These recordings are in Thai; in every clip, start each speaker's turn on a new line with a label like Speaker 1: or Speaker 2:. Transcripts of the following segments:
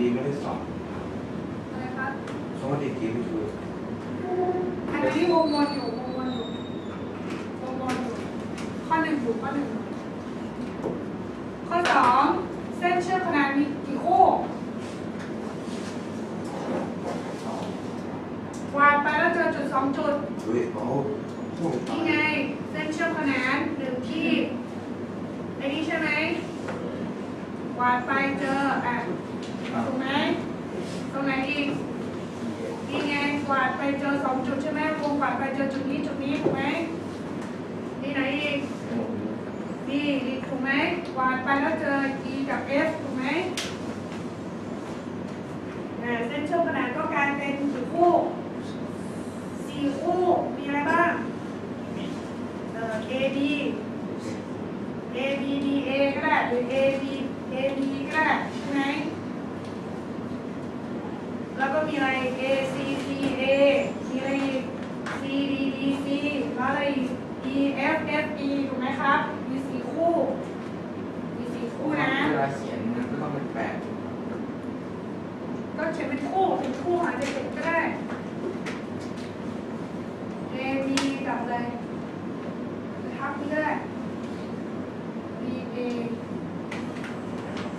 Speaker 1: ดีไม่ได้สอบอะไรครับ
Speaker 2: เพราะว่าดีกีไม่คือ
Speaker 1: อันนี้วงวนอยู่วงวนอยู่วงวนอยู่ข้อหนึ่งอยู่ข้อหนึ่งข้อสองเส้นเชือกขนาดมีกี่คู่
Speaker 3: สอง
Speaker 1: วาดไปแล้วเจอจุดสองจุด
Speaker 2: เฮ้ยเอาโอ้ยตา
Speaker 1: นี่
Speaker 2: ย
Speaker 1: ไงเส้นเชือกขนานหนึ่งที่ไอ้นี่ใช่ไหมวาดไปเจออะ
Speaker 3: อะ
Speaker 1: ถูกไหมตรงไหนอีกนี่ไงวาดไปเจอสองจุดใช่ไหมวงวาดไปเจอจุดนี้จุดนี้ถูกไหมนี่ไหนอีกนี่นี่ถูกไหมวาดไปแล้วเจอ E กับ F ถูกไหมอ่าเส้นเชือกขนานก็กลายเป็นกี่คู่สี่คู่มีอะไรบ้างเอ่อ A B A B D A ก็ได้หรือ A B A B ก็ได้ใช่ไหมแล้วก็มี อะไร A C C A มีอะไรอีก C D D C แล้วอะไรอีก E F F E ถูกไหมครับ มีสี่คู่ มีสี่คู่นะ
Speaker 3: เวลาเขียนมันก็ต้องเป็นแปด
Speaker 1: ก็เขียนเป็นคู่เป็นคู่อาจจะเขียนก็ได้ A B กับอะไรทับนี่ก็ได้ B A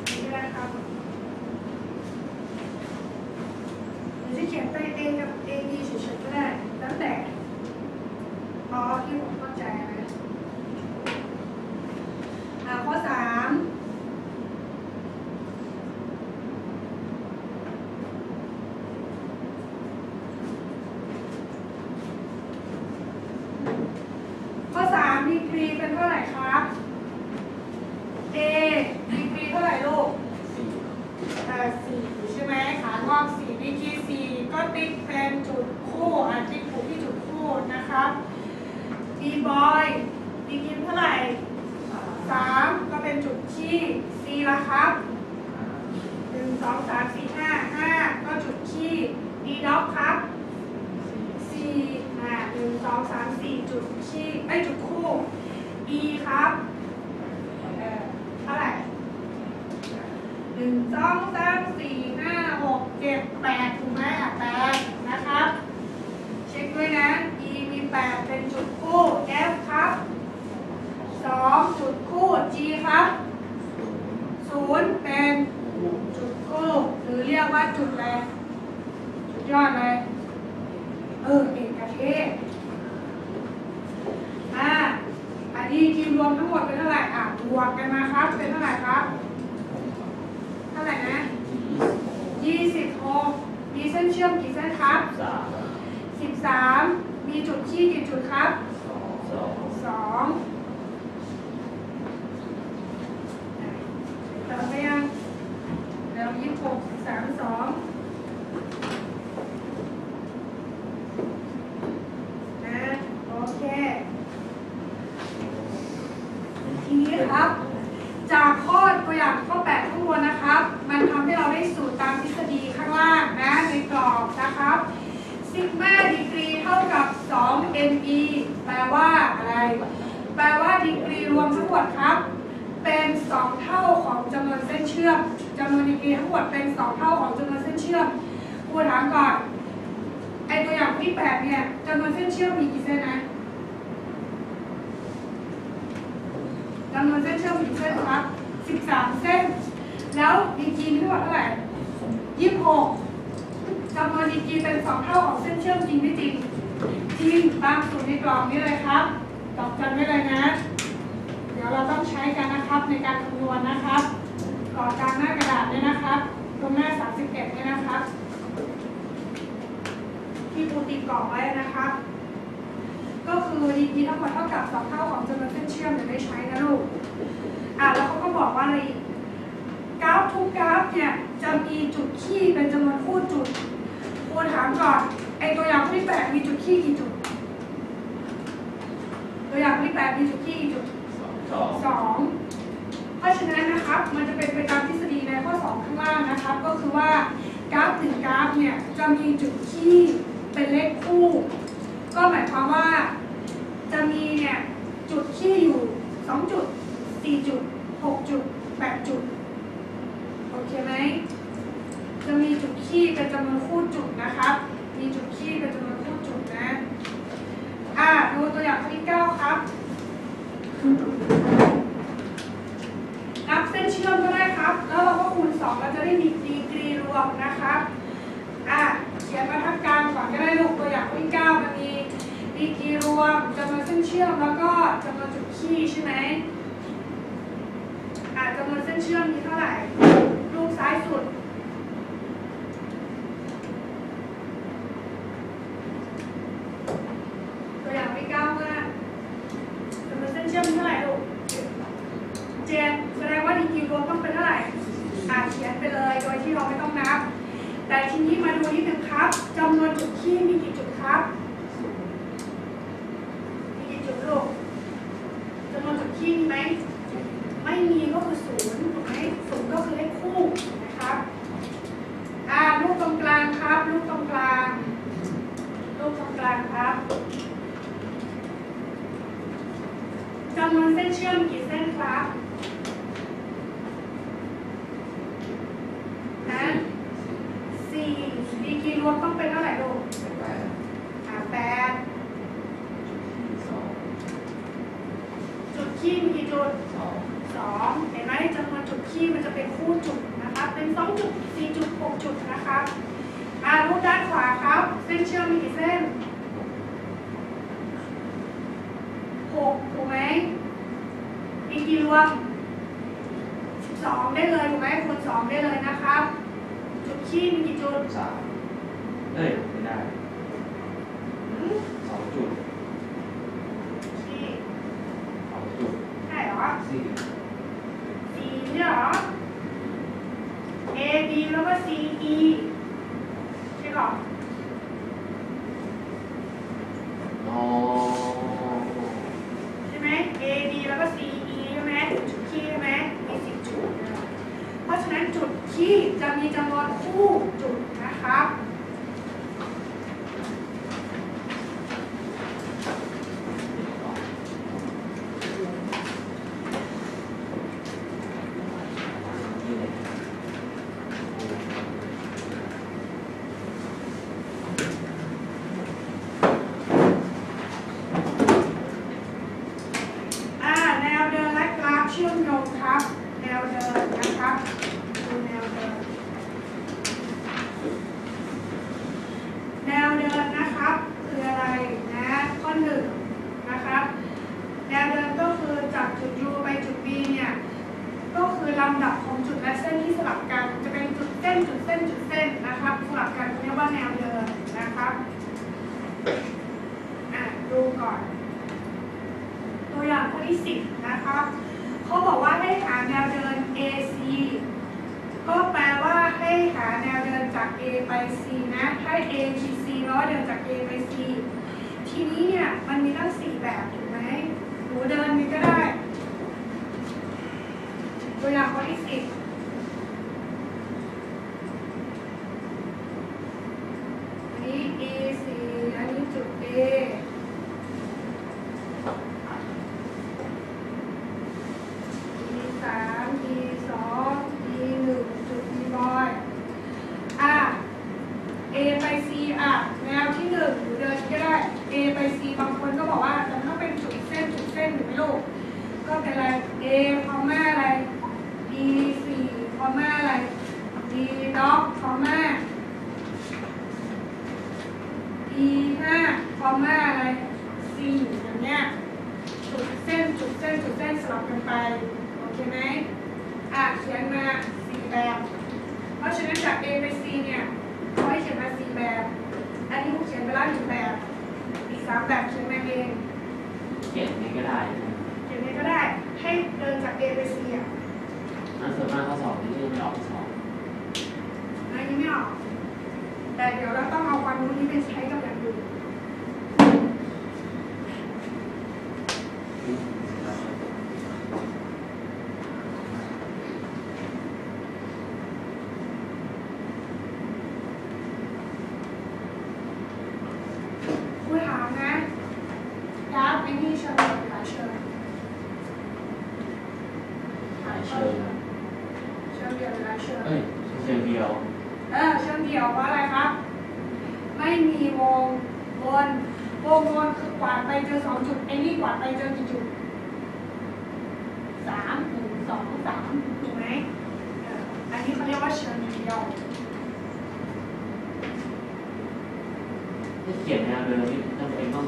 Speaker 1: นี่ก็ได้ครับหรือจะเขียนไป A กับ A B เฉยๆก็ได้ แล้วแต่อ๋อที่ผมเข้าใจนะอ่าข้อสามข้อสามดีกรีเป็นเท่าไหร่ครับ A ดีกรีเท่าไหร่ลูก
Speaker 3: สี่
Speaker 1: เอ่อสี่ใช่ไหมขางอกสี่ดีกรีสี่ก็ติ๊กเป็นจุดคู่อะติ๊กถูกที่จุดคู่นะครับ B boy ดีกรีเท่าไหร่
Speaker 3: สาม
Speaker 1: สามก็เป็นจุดที่ C ละครับ
Speaker 3: ห้า
Speaker 1: หนึ่งสองสามสี่ห้าห้าก็จุดที่ D dot ครับ
Speaker 3: สี่
Speaker 1: 4อ่าหนึ่งสองสามสี่จุดที่ไอยจุดคู่ E ครับเอ่อเท่าไหร่หนึ่ง สองสามสี่ห้าหกเจ็ดแปดถูกไหมอะแปดนะครับ เช็คด้วยนะ E มีแปดเป็นจุดคู่ F ครับสองจุดคู่ G ครับ
Speaker 3: ศูนย์
Speaker 1: เป็นจุดคู่หรือเรียกว่าจุดอะไรจุดยอดเลยเออเอกเทศอ่าอันนี้ทีมรวมทั้งหมดเป็นเท่าไหร่อะบวกกันมาครับเป็นเท่าไหร่ครับ ไหร่นะ
Speaker 3: ยี่สิบหก
Speaker 1: มีเส้นเชื่อมกี่เส้นครับ
Speaker 3: สาม
Speaker 1: 13มีจุดขี้กี่จุดครับ
Speaker 3: สองสอง
Speaker 1: เติมไปยังเดี๋ยวหกสามสองนะโอเค ทีนี้ครับ จากข้อตัวอย่างข้อ8ข้างบนนะครับ มันทำให้เราได้สูตรตามทฤษฎีข้างล่างนะในกรอบนะครับซิกมาดีกรีเท่ากับ 2 me แปลว่าอะไร แปลว่าดีกรีรวมทั้งหมดครับ เป็น 2 เท่าของจำนวนเส้นเชื่อมจำนวนดีกรีทั้งหมดเป็น 2 เท่าของจำนวนเส้นเชื่อมครูถามก่อนไอตัวอย่างที่8เนี่ยจำนวนเส้นเชื่อมมีกี่เส้นนะจำนวนเส้นเชื่อมกี่เส้นครับ13เส้น แล้วดีกรีมีทั้งหมดเท่าไหร่26จำนวนดีกรีเป็น2เท่าของเส้นเชื่อมจริงไม่จริงจริงตามสูตรในกล่องนี้เลยครับ ตอบกันไว้เลยนะ เดี๋ยวเราต้องใช้กันนะครับในการคำนวณนะครับก่อกลางหน้ากระดาษเนี่ยนะครับ ตรงหน้า 31เนี่ยนะครับ ที่ปูติดกล่องไว้นะครับ ก็คือดีกรีทั้งหมดเท่ากับสองเท่าของจำนวนเส้นเชื่อมจะได้ใช้นะลูกอะแล้วเขาก็บอกว่าอะไรอีกกราฟทุกกราฟเนี่ยจะมีจุดขี้เป็นจำนวนคู่จุดครูถามก่อนไอตัวอย่างที่แปดมีจุดขี้กี่จุด ตัวอย่างที่แปดมีจุดขี้กี่จุด
Speaker 3: สอง
Speaker 1: สองเพราะฉะนั้นนะครับมันจะเป็นไปตามทฤษฎีในข้อสองข้างล่างนะครับ ก็คือว่ากราฟหนึ่งกราฟเนี่ยจะมีจุดขี้เป็นเลขคู่ ก็หมายความว่าจะมีเนี่ยจุดขี้อยู่สองจุดสี่จุดหกจุดแปดจุดโอเคไหมจะมีจุดขี้เป็นจำนวนคู่จุดนะครับ มีจุดขี้เป็นจำนวนคู่จุดนะ อ่าดูตัวอย่างข้อที่เก้าครับ นับเส้นเชื่อมก็ได้ครับ แล้วเราก็คูณ2เราจะได้มีดีกรีรวมนะครับอะเขียนบรรทัดกลางก่อนก็ได้ลูกตัวอย่างข้อที่9มันมีดีกรีรวมจำนวนเส้นเชื่อมแล้วก็จำนวนจุดขี้ใช่ไหมอะจำนวนเส้นเชื่อมมีเท่าไหร่ลูกซ้ายสุด ตัวอย่างที่9ว่าจำนวนเส้นเชื่อมมีเท่าไหร่ลูก เจนแสดงว่าดีกรีรวมต้องเป็นเท่าไหร่อ่าเขียนไปเลยโดยที่เราไม่ต้องนับ แต่ทีนี้มาดูนิดนึงครับจำนวนจุดขี้มีกี่จุดครับ มีกี่จุดลูกจำนวนจุดขี้มีไหม ไม่มีก็คือศูนย์ถูกไหมศูนย์ก็คือเลขคู่นะครับ อ่าลูกตรงกลางครับ ลูกตรงกลาง ลูกตรงกลางครับจำนวนเส้นเชื่อมกี่เส้นครับนะสี่ ดีกรีรวมต้องเป็นเท่าไหร่ลูก
Speaker 3: แปด
Speaker 1: อ่าแปด
Speaker 3: สอง
Speaker 1: จุดขี้มีกี่จุด
Speaker 3: สอง
Speaker 1: สองเห็นไหมจำนวนจุดขี้มันจะเป็นคู่จุดนะครับเป็นสองจุดสี่จุดหกจุดนะครับอ่ารูปด้านขวาครับ เส้นเชื่อมมีกี่เส้นหกถูกไหมมีกี่รวมสิบสองได้เลยถูกไหมคูณสองได้เลยนะครับ จุดขี้มีกี่จุด
Speaker 3: สาม อ้ยไม่ได้
Speaker 1: หืม
Speaker 3: สองจุด
Speaker 1: ขี้
Speaker 3: สองจุด
Speaker 1: ใช่เหรอ
Speaker 3: สี่
Speaker 1: สี่เนี่ยเหรอ A B แล้วก็ C E ใช่ก่อน
Speaker 2: อ๋อ
Speaker 1: ใช่ไหม A B แล้วก็ C E ใช่ไหมจุดขี้ใช่ไหมมีสิบจุด เพราะฉะนั้นจุดขี้จะมีจำนวนคู่จุดนะครับ
Speaker 3: นี่เลย
Speaker 1: อ่าแนวเดินและกราฟเชื่อมโยงครับ แนวเดินนะครับดูแนวเดิน แนวเดินนะครับ คืออะไรนะข้อหนึ่งนะครับ แนวเดินก็คือจากจุด U ไปจุด B เนี่ยก็คือลำดับของจุดและเส้นที่สลับกัน จะเป็นจุดเส้นจุดเส้นจุดเส้นนะครับ สลับกันเรียกว่าแนวเดินนะครับอะดูก่อน ตัวอย่างข้อที่ 10 นะครับ เขาบอกว่าให้หาแนวเดิน AC ก็แปลว่าให้ A ไป C นะถ้า A B C เนาะเดินจาก A ไป C ทีนี้เนี่ยมันมีทั้งสี่แบบถูกไหมหนูเดินนี้ก็ได้ ตัวอย่างข้อที่สิบอันนี้ A สี่อันนี้จุด A E สาม E สอง E หนึ่งจุด E บอยอะ A ไป C อะ แนวที่หนึ่งหนูเดินก็ได้ A ไป C บางคนก็บอกว่าแต่มันต้องเป็นจุดเส้นจุดเส้นหรือไม่ลูก ก็เป็นอะไร A คอมมาอะไร B สี่คอมมาอะไร D ด็อกคอมมา E ห้าคอมมาอะไร C อย่างเงี้ยจุดเส้นจุดเส้นจุดเส้นสลับกันไปโอเคไหมอะเขียนมาสี่แบบ เพราะฉะนั้นจาก A ไป C เนี่ยเขาให้เขียนมาสี่แบบ อันนี้ผมเขียนไปแล้วหนึ่งแบบอีกสามแบบเขียนมาเอง
Speaker 2: เขียนนี้ก็ได้
Speaker 1: เขียนไงก็ได้ ให้เดินจาก A ไป C อะ
Speaker 2: นั่นส่วนมากข้อสอบนี่ไม่ออกสอบ
Speaker 1: อันนี้ไม่ออก แต่เดี๋ยวเราต้องเอาความรู้นี้ไปใช้กับอย่างอื่นครูถามนะกราฟไอ้นี่เชิญหรือหลายเชิญ
Speaker 2: หายเชิง
Speaker 1: เชิญเดียวหรือหลายเชิญ
Speaker 2: เอ้ยเชิงเดียว
Speaker 1: เออเชื่อมเดี่ยวเพราะอะไรครับ ไม่มีวงวนวงวนคือกวาดไปเจอสองจุดไอ้นี่กวาดไปเจอกี่จุดสามหนึ่งสองสามถูกไหมเอออันนี้เขาเรียกว่าเชิงเดี่ยว
Speaker 2: ที่เขียนแนวเดิมนี่จำเป็นต้อง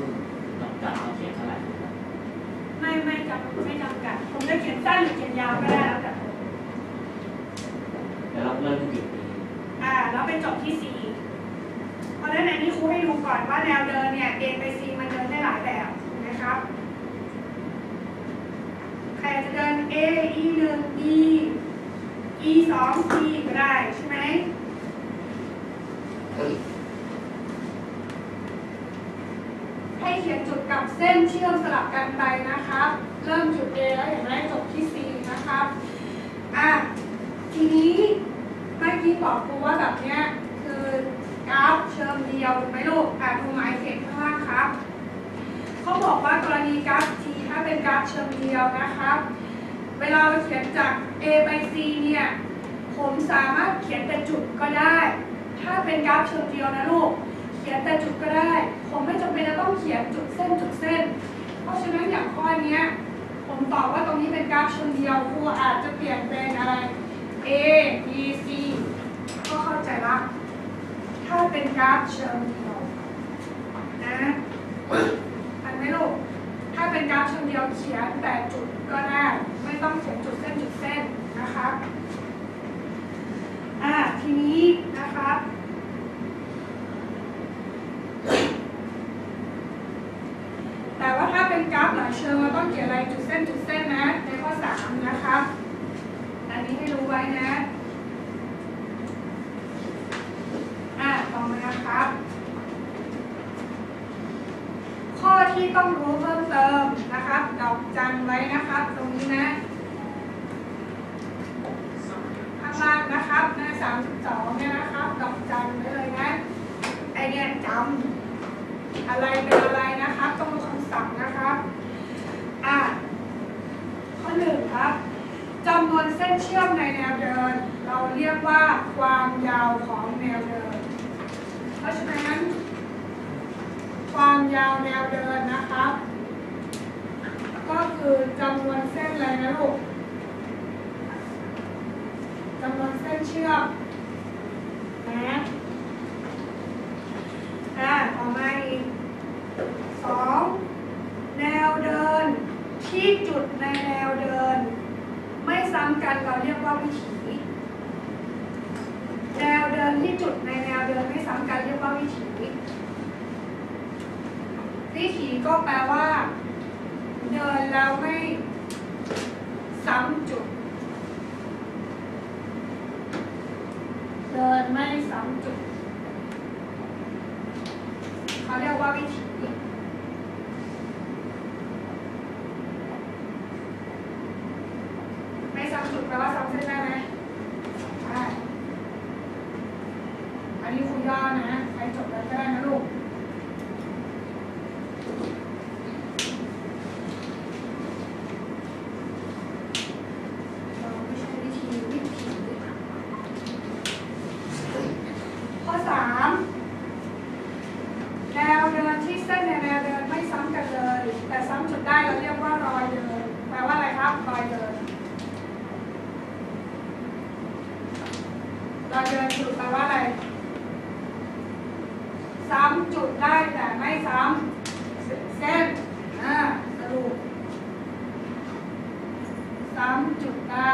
Speaker 2: จำกัดต้องเขียนเท่าไหร่นะครับ
Speaker 1: ไม่ไม่จำไม่จำกัดผมจะเขียนสั้นหรือเขียนยาวก็ได้แล้วแต่ผม
Speaker 2: แล้วเราเริ่มที่จุดนี้
Speaker 1: อ่าแล้วไปจบที่ C เพราะฉะนั้นอันนี้ครูให้ดูก่อนว่าแนวเดินเนี่ย A ไป C มันเดินได้หลายแบบถูกไหมครับใครจะเดิน A E หนึ่ง E E สอง C ก็ได้ใช่ไหม ให้เขียนจุดกับ เชื่อมสลับกันไปนะครับ เริ่มจุด A แล้วเห็นไหมจบที่ C นะครับอะทีนี้เมื่อกี้บอกครูว่าแบบเนี้ยคือกราฟเชิงเดียวถูกไหมลูกอะดูหมายเหตุข้างล่างครับเขาบอกว่ากรณีกราฟ T ถ้าเป็นกราฟเชิงเดียวนะครับ เวลาเราเขียนจาก A ไป C เนี่ยผมสามารถเขียนแต่จุดก็ได้ ถ้าเป็นกราฟเชิงเดียวนะลูก เขียนแต่จุดก็ได้ ผมไม่จำเป็นจะต้องเขียนจุดเส้นจุดเส้น ราะฉะนั้นอย่างข้อนี้ผมตอบว่าตรงนี้เป็นกราฟเชิงเดียวครูอาจจะเปลี่ยนเป็นอะไร A B C ก็เข้าใจละ ถ้าเป็นกราฟเชิงเดียวนะอันไหมลูกถ้าเป็นกราฟเชิงเดียวเขียนแต่จุดก็ได้ ไม่ต้องเขียนจุดเส้นจุดเส้นนะครับ อ่าทีนี้นะครับ แต่ว่าถ้าเป็นกราฟหลายเชิงเรา ต้องเขียนอะไรจุดเส้นจุดเส้นนะ ในข้อสามนะคะอันนี้ให้รู้ไว้นะอะต่อมาครับ ข้อที่ต้องรู้เพิ่มเติมนะครับดอกจันไว้นะครับ ตรงนี้นะ ข้างล่างนะครับหน้าสามสิบสองเนี่ยนะครับ ดอกจันไว้เลยนะ ไอเนี่ยจำอะไรเป็นอะไรนะครับ ต้องรู้คำสั่งนะครับ อะ ข้อหนึ่งครับจำนวนเส้นเชื่อมในแนวเดิน เราเรียกว่าความยาวของแนวเดิน เพราะฉะนั้น ความยาวแนว เดินนะครับ ก็คือจำนวนเส้นอะไรนะลูกจำนวนเส้นเชือมนะอ่าต่อมาอีกสองแนวเดินที่จุดในแนวเดิน ไม่ซ้ำกันเราเรียกว่าวิถี แนวเดินที่จุดในแนวเดินไม่ซ้ำกันเรียกว่าวิถี วิถีก็แปลว่า เดินแล้วไม่ซ้ำจุด เดิดินไม่ซ้ำจุด เขาเรียกว่าวิถีไม่ซ้ำจุดแปลว่าซ้ำเส้นได้ไหมได้ อันนี้ครูย่อนะ ใครจบแล้วก็ได้นะลูก เราไม่ใช่วิธีวิถีข้อสามแนวเดินที่เส้นในแนวเดินไม่ซ้ำกันเลย แต่ซ้ำจุดได้เราเรียกว่ารอยเดิน แปลว่าอะไรครับ รอยเดิน รอยเดินจุดแปลว่าอะไร ซ้ำจุดได้แต่ไม่ซ้ำเส้นอ่าสรุป ซ้ำจุดได้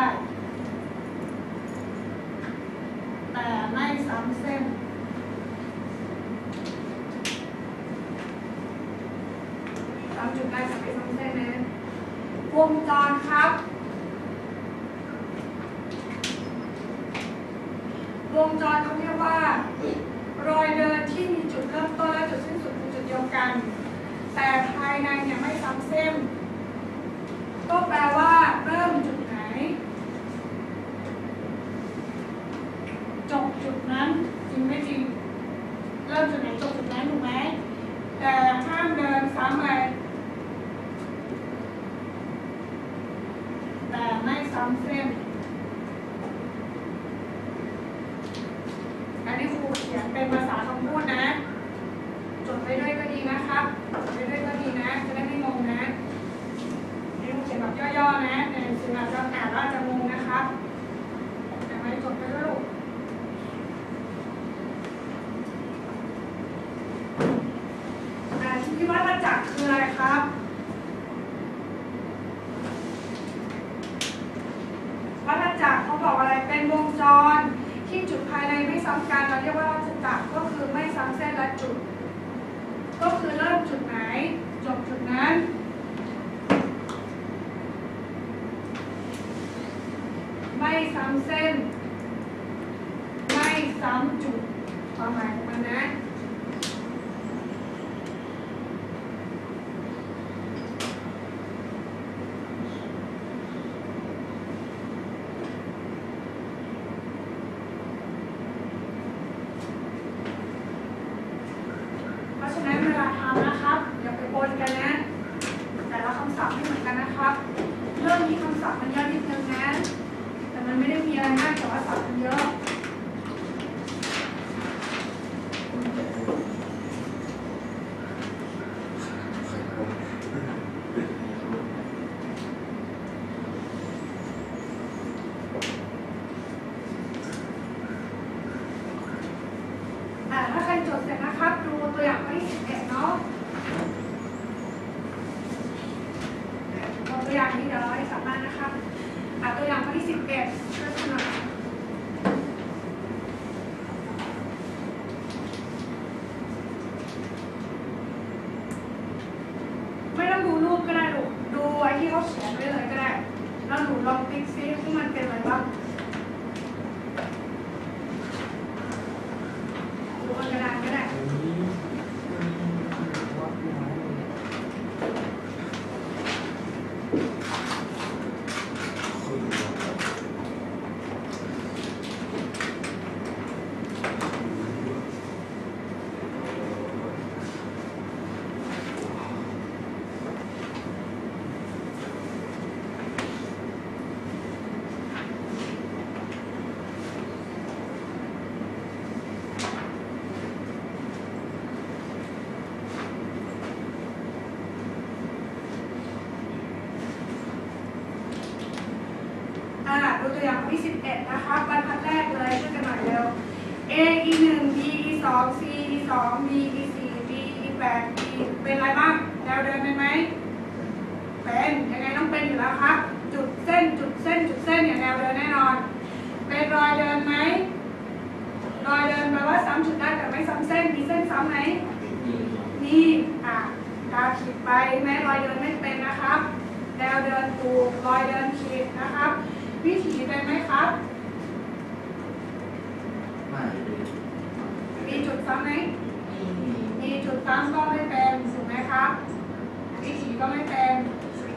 Speaker 1: แต่ไม่ซ้ำเส้น ซ้ำจุดได้แต่ไม่ซ้ำเส้นนะ วงจรครับ วงจรเขาเรียกว่า รอยเดินที่มีจุดเริ่มต้นและจุดสิ้นสุดเป็นจุดเดียวกัน แต่ภายในเนี่ยไม่ซ้ำเส้น ก็แปลว่าเริ่มจุดไหน จบจุดนั้นจริงไม่จริง เริ่มจุดไหนจบจุดนั้นถูกไหมแต่ห้ามเดินซ้ำเลย แต่ไม่ซ้ำเส้น อันนี้ครูเขียนเป็นภาษาคำพูดนะ จดไปด้วยก็ดีนะครับจดไปด้วยก็ดีนะ จะได้ไม่งงนะ นี่ครูเขียนแบบย่อๆนะในหนังสืออาจจะอ่านแล้วอาจจะงงนะครับ แต่ไม่จดไปด้วยลูกอ่าที่ที่วัฏจักรคืออะไรครับ วัฏจักรเขาบอกอะไร เป็นวงจรที่จุดภายในไม่ซ้ำกัน เราเรียกว่าวัฏจักรก็คือไม่ซ้ำเส้นและจุด ก็คือเริ่มจุดไหน จบจุดนั้น ไม่ซ้ำเส้น ไม่ซ้ำจุด ความหมายของมันนะ เพราะฉะนั้นเวลาทำนะครับ อย่าไปปนกันนะ แต่ละคำศัพท์ไม่เหมือนกันนะครับ เริ่มมีคำศัพท์มันเยอะนิดนึงนะ แต่มันไม่ได้มีอะไรมากแต่ว่าศัพท์มันเยอะ อ่าถ้าใครจดเสร็จนะครับ ดู ตัวอย่างข้อที่สิบเอ็ดเนาะตัวอย่างนี้เดี๋ยวเราให้สัมาษณ์นะครับอ่าตัวอย่างข้อที่สิบเอ็ด ป็นยังไงต้องเป็นอยู่แล้วครับ จุดเส้นจุดเส้นจุดเส้นอย่างแนวเดินแน่นอน เป็นรอยเดินไหมรอยเดินแปลว่าซ้ำจุดได้แต่ไม่ซ้ำเส้นมีเส้นซ้ำไหมนี่อะกาขีดไปแม่รอยเดินไม่เป็นนะครับแนวเดินถูกรอยเดินขีดนะครับ วิถีเป็นไหมครับ
Speaker 3: มี
Speaker 1: จุดซ้ำไหมมีจุดซ้ำก็ไม่เป็นถูกไหมครับวิถีก็ไม่เป็น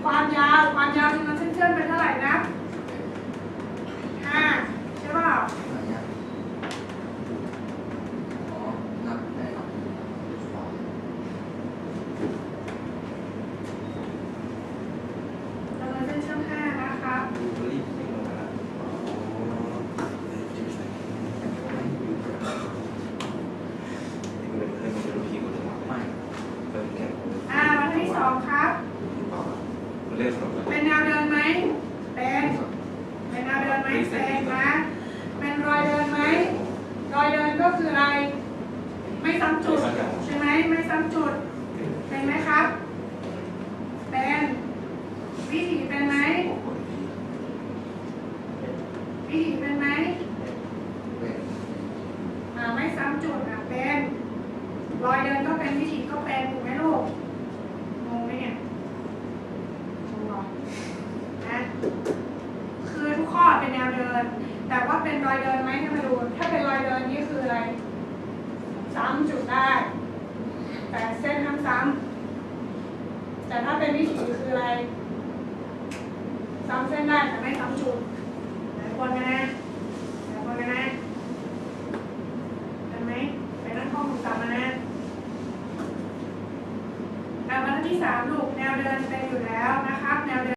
Speaker 1: ความยาว ความยาวมันเชื่อมเป็นเท่าไหร่นะห้าใช่ป่าว เป็นไหมไม่ซ้ำจุดอะเป็น รอยเดินก็เป็นวิถีก็เป็นถูกไหมลูก